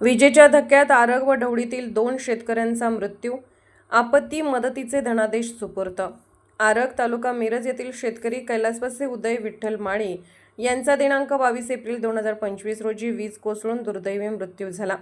विजेच्या धक्क्यात आरग व ढवळीतील दोन शेतकऱ्यांचा मृत्यू आपत्ती मदतीचे धनादेश सुपूर्त आरग तालुका मिरज येथील शेतकरी कैलासवासी उदय विठ्ठल माळी यांचा दिनांक बावीस एप्रिल दोन हजार पंचवीस रोजी वीज कोसळून दुर्दैवी मृत्यू झाला.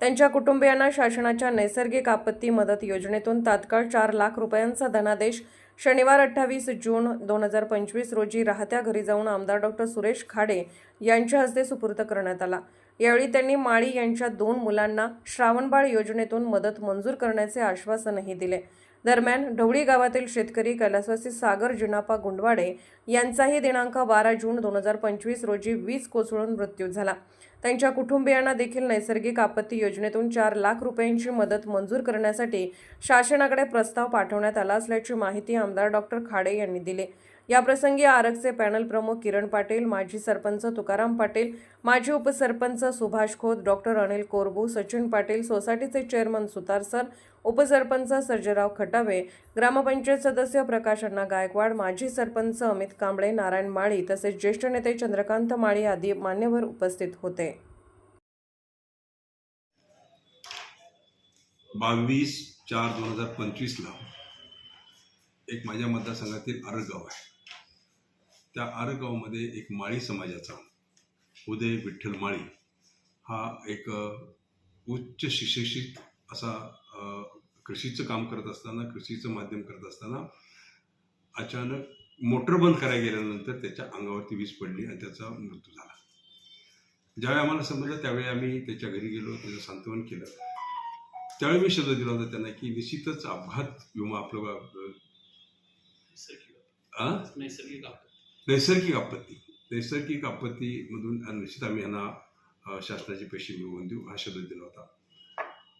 त्यांच्या कुटुंबियांना शासनाच्या नैसर्गिक आपत्ती मदत योजनेतून तात्काळ चार लाख रुपयांचा धनादेश शनिवार अठ्ठावीस जून दोन हजार पंचवीस रोजी राहत्या घरी जाऊन आमदार डॉक्टर सुरेश खाडे यांच्या हस्ते सुपूर्द करण्यात आला. यावेळी त्यांनी माळी यांच्या दोन मुलांना श्रावणबाळ योजनेतून मदत मंजूर करण्याचे आश्वासनही दिले. दरम्यान ढवळी गावातील शेतकरी कैलासवासी सागर जिनापा गुंडवाडे यांचाही दिनांक बारा जून दोन हजार पंचवीस रोजी वीज कोसळून मृत्यू झाला. त्यांच्या कुटुंबियांना देखील नैसर्गिक आपत्ती योजनेतून चार लाख रुपयांची मदत मंजूर करण्यासाठी शासनाकडे प्रस्ताव पाठवण्यात आला असल्याची माहिती आमदार डॉक्टर खाडे यांनी दिली. याप्रसंगी आरगचे पॅनल प्रमुख किरण पाटील माजी सरपंच तुकाराम पाटील माजी उपसरपंच सुभाष खोत डॉक्टर अनिल कोरबू सचिन पाटील सोसायटीचे चेअरमन सुतार सर उपसरपंच सर्जराव खटावे ग्रामपंचायत सदस्य प्रकाश अण्णा गायकवाड माजी सरपंच अमित कांबळे नारायण माळी तसेच ज्येष्ठ नेते चंद्रकांत माळी आदी मान्यवर उपस्थित होते. बावीस चार दोन हजार पंचवीसला एक माझ्या मतदारसंघातील आरगाव आहे. त्या आरगावमध्ये एक माळी समाजाचा उदय विठ्ठल माळी हा एक उच्च शिक्षित असा कृषीचं काम करत असताना कृषीचं माध्यम करत असताना अचानक मोटर बंद करायला गेल्यानंतर त्याच्या अंगावरती वीज पडली आणि त्याचा मृत्यू झाला. ज्यावेळी आम्हाला समजलं त्यावेळी आम्ही त्याच्या घरी गेलो त्याचं सांत्वन केलं. त्यावेळी मी शब्द दिला होता त्यांना की निश्चितच अपघात विमा आपलं? नैसर्गिक नैसर्गिक आपत्ती. नैसर्गिक आपत्तीमधून निश्चित आम्ही यांना शासनाचे पैसे मिळवून देऊ हा शब्द दिला होता.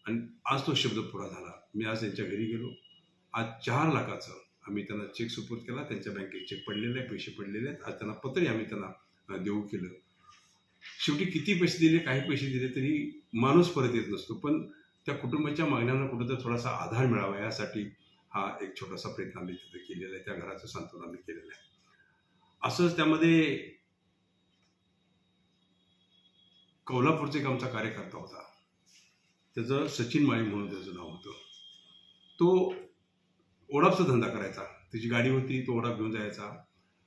आणि आज तो शब्द पुरा झाला. मी आज त्यांच्या घरी गेलो. आज चार लाखाचं आम्ही त्यांना चेक सुपूर्द केला. त्यांच्या बँकेत चेक पडलेले आहे पैसे पडलेले आहेत. आज त्यांना पत्रही आम्ही त्यांना देऊ केलं. शेवटी किती पैसे दिले काही पैसे दिले तरी माणूस परत येत नसतो. पण त्या कुटुंबाच्या मागण्यांना कुठंतरी थोडासा आधार मिळावा यासाठी हा एक छोटासा प्रयत्न आम्ही तिथे केलेला आहे. त्या घराचं सांत्वन आम्ही केलेलं आहे. असंच त्यामध्ये कोल्हापूरचा एक आमचा कार्यकर्ता होता. त्याचं सचिन माळी म्हणून त्याचं नाव होतं. तो ओढापचा धंदा करायचा. त्याची गाडी होती तो ओढाप घेऊन जायचा.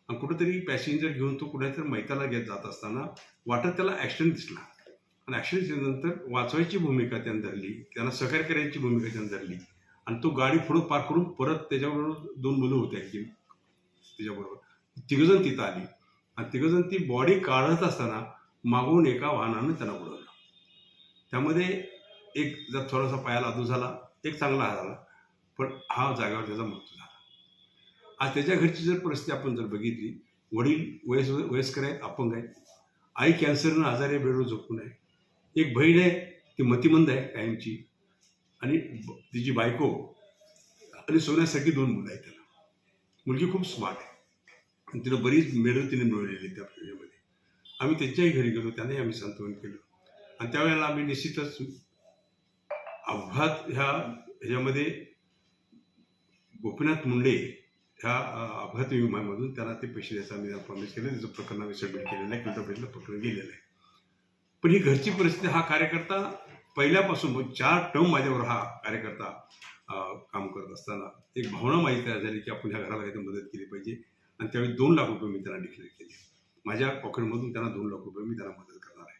आणि कुठेतरी पॅसेंजर घेऊन तो कुठेतरी मैताला घेत जात असताना वाटत त्याला ॲक्सिडेंट दिसला. आणि ॲक्सिडेंट दिल्यानंतर वाचवायची भूमिका त्यानं धरली त्यांना सहकार्य करायची भूमिका त्यानं धरली. आणि तो गाडी पुढं पार करून परत त्याच्याबरोबर दोन मुलं होते ॲक्च्युली त्याच्याबरोबर. तिघजण तिथं आली. आणि तिघजण ती बॉडी काढत असताना मागून एका वाहनानं त्यांना उडवलं त्यामध्ये एक जर थोडासा पायाला आदू झाला एक चांगला झाला पण हा जागेवर त्याचा मृत्यू झाला. आज त्याच्या घरची जर परिस्थिती आपण जर बघितली वडील वयस वयस्कर आहेत अपंग आहेत आई कॅन्सरनं आजारी बेडवर झोपून आहे. एक बहीण आहे ती मतिमंद आहे कायमची. आणि तिची बायको आणि सोन्यासारखी दोन मुलं आहेत त्याला. मुलगी खूप स्मार्ट आहे. आणि तिला बरीच मेडल तिने मिळवलेली आहे त्या पिरियडमध्ये आम्ही त्यांच्याही घरी गेलो त्यांनाही आम्ही सांत्वन केलं. आणि त्यावेळेला आम्ही निश्चितच अपघात ह्या ह्याच्यामध्ये गोपीनाथ मुंडे ह्या अपघात विम्यामधून त्यांना ते पैसे द्यायचं आम्ही प्रॉमिस केलं त्याचं प्रकरण आम्ही सबमिट केलेलं आहे पहिलं प्रकरण गेलेलं आहे. पण ही घरची परिस्थिती हा कार्यकर्ता पहिल्यापासून चार टर्म माझ्यावर हा कार्यकर्ता काम करत असताना एक भावना माझी तयार झाली की आपण ह्या घराला काहीतरी मदत केली पाहिजे. आणि त्यावेळी दोन लाख रुपये मी त्यांना डिक्लेअर केले. माझ्या पॉकेटमधून त्यांना दोन लाख रुपये मी त्यांना मदत करणार आहे.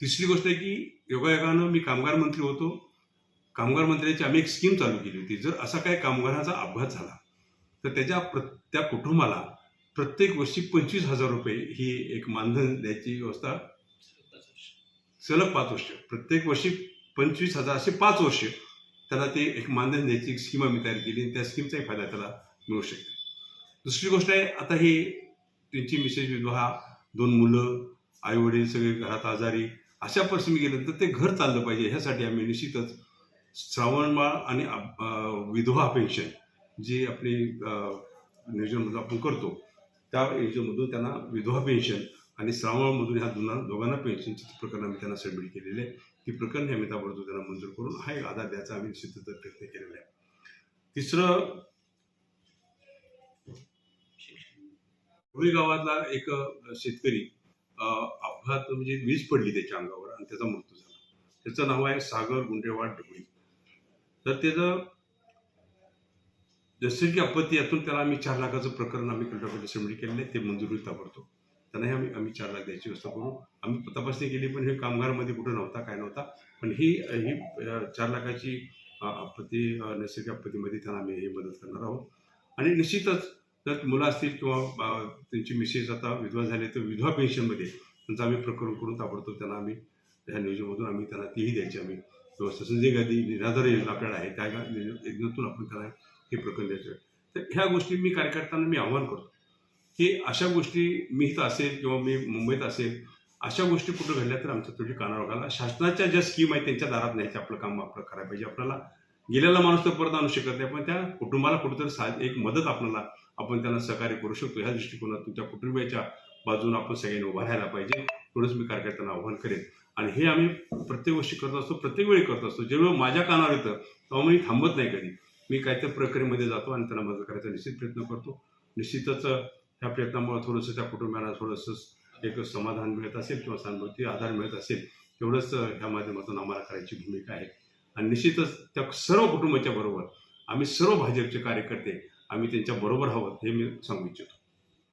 तिसरी गोष्ट आहे की योगायोगानं मी कामगार मंत्री होतो. कामगार मंत्र्याची आम्ही एक स्कीम चालू केली होती. जर असा काही कामगारांचा अपघात झाला तर त्याच्या प्र त्या कुटुंबाला प्रत्येक वर्षी पंचवीस हजार रुपये ही एक मानधन द्यायची व्यवस्था सलग पाच वर्ष. प्रत्येक वर्षी पंचवीस हजार असे पाच वर्ष त्याला ते एक मानधन द्यायची स्कीम आम्ही तयार केली आणि त्या स्कीमचाही फायदा त्याला मिळू शकेल दुसरी गोष्ट आहे आता हे त्यांची मिसेस विधवा दोन मुलं आई वडील सगळे घरात आजारी अशा परिस्थिती तर ते घर चाललं पाहिजे. ह्यासाठी आम्ही निश्चितच श्रावणमाळ आणि विधवा पेन्शन जी आपली नियोजनमधून आपण करतो त्या योजनेमधून त्यांना विधवा पेन्शन आणि श्रावणमधून ह्या दोन दोघांना पेन्शनची प्रकरण आम्ही त्यांना सबमिट केलेले आहे ती प्रकरण आम्ही ताबडतोब त्यांना मंजूर करून हा एक आधार द्यायचा आम्ही निश्चितच प्रयत्न केलेला आहे. तिसरं रुई गावातला एक शेतकरी अपघात म्हणजे वीज पडली त्याच्या अंगावर आणि त्याचा मृत्यू झाला. त्याचं नाव आहे सागर गुंडेवाड ढवळी तर त्याचं नैसर्गिक आपत्ती यातून त्याला आम्ही चार लाखाचं प्रकरण आम्ही कंट्रोल सबमिट केलेलं आहे ते मंजुरी ताबडतोब. त्यांनाही आम्ही आम्ही चार लाख द्यायची व्यवस्था करू. आम्ही तपासणी केली पण हे कामगारमध्ये कुठं नव्हता काय नव्हता. पण ही ही चार लाखाची आपत्ती नैसर्गिक आपत्तीमध्ये त्यांना आम्ही हे मदत करणार आहोत. आणि निश्चितच जर मुलं असतील किंवा त्यांची मिसेस आता विधवा झाले तर विधवा पेन्शनमध्ये त्यांचं आम्ही प्रकरण करून ताबडतोब त्यांना आम्ही ह्या नियोजनामधून आम्ही त्यांना तीही द्यायची आम्ही व्यवस्था. संजय गांधी निराधार योजना आपल्याला आहे. त्या योजनेतून आपण त्यांना हे प्रकरण द्यायचं तर ह्या गोष्टी मी कार्यकर्त्यांना मी आव्हान करतो की अशा गोष्टी मी इथं असेल किंवा मी मुंबईत असेल अशा गोष्टी कुठं घडल्या तर आमच्या थोडी कानावर घाला. शासनाच्या ज्या स्कीम आहेत त्यांच्या दारात न्यायचं आपलं काम आपलं करायला पाहिजे. आपल्याला गेलेला माणूस तर परत आणू शकत नाही पण त्या कुटुंबाला कुठंतरी सा एक मदत आपल्याला आपण त्यांना सहकार्य करू शकतो. ह्या दृष्टिकोनातून त्या कुटुंबियाच्या बाजूने आपण सगळ्यांनी उभा राहायला पाहिजे. थोडंच मी कार्यकर्त्यांना आव्हान करेन. आणि हे आम्ही प्रत्येक गोष्टी करत असतो प्रत्येक वेळी करत असतो. जेव्हा माझ्या कानावर येतं तेव्हा मी थांबत नाही कधी. मी काहीतरी प्रक्रियेमध्ये जातो आणि त्यांना मदत करायचा निश्चित प्रयत्न करतो. निश्चितच ह्या प्रयत्नामुळे थोडंसं त्या कुटुंबियांना थोडंसं एक समाधान मिळत असेल किंवा सहानुभूती आधार मिळत असेल तेवढंच ह्या माध्यमातून आम्हाला करायची भूमिका आहे. आणि निश्चितच त्या सर्व कुटुंबाच्या बरोबर आम्ही सर्व भाजपचे कार्यकर्ते आम्ही त्यांच्या बरोबर आहोत हे मी सांगू इच्छितो.